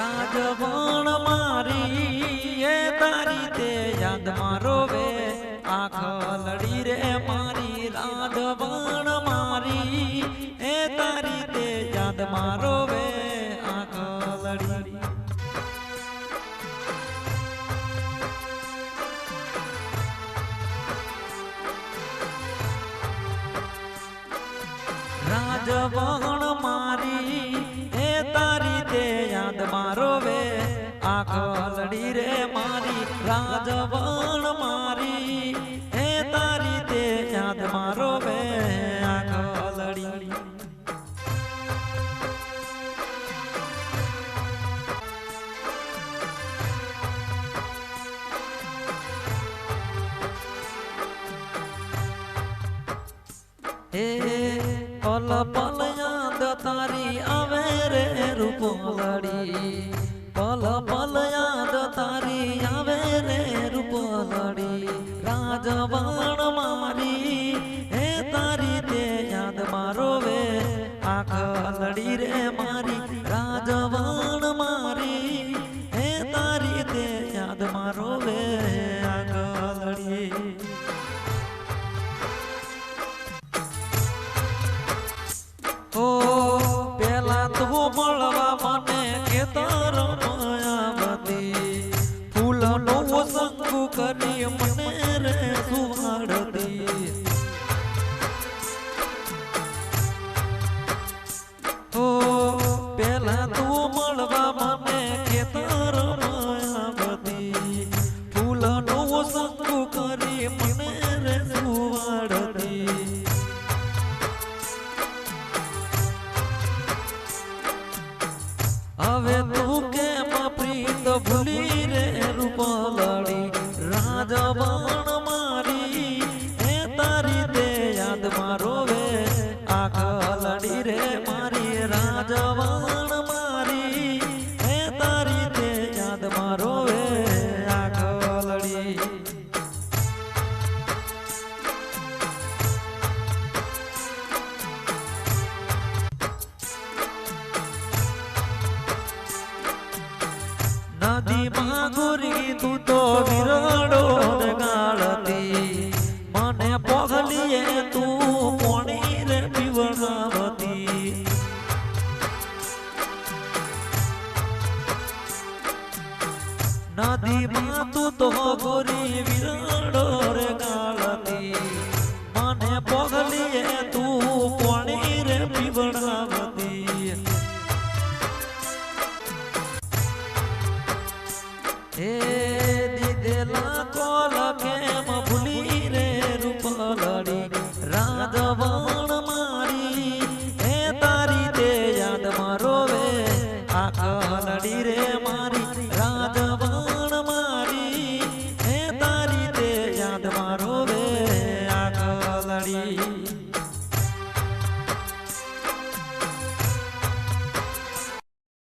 રાજવણ મારી, એ તારી તે યાદ મારો વે. આખ લડી રે મારી, રાજવણ મારી, એ તારી તે યાદ મારો વે. આખ લડી. રાજવણ યાદ મારો વે, આંખ લડી રે મારી, રાજવણ મારી. હે તારી તે યાદ મારો વે, આંખ લડી. હે, પલ પલ યાદ તારી આવે રે. રૂપલડી પલ પલ યાદ તારી આવે રે રૂપલાડી રાજવાણ મારી, હે તારી તે યાદ મારો વે આંખ લડી રે મારી રાજવણ કરી મને રે સુવાડતી રે મારી રાજવણ મારી, હે તારી તે યાદ મારો વે આંખ નદી માં ગુરી તું તો વિરડો નદીમાં તું તો ગોરી વિરડો રે ગાળતી. મને પગલીએ તું પાણી રે પીવડાવતી. હે દીદેલા કોલ કેમ 里。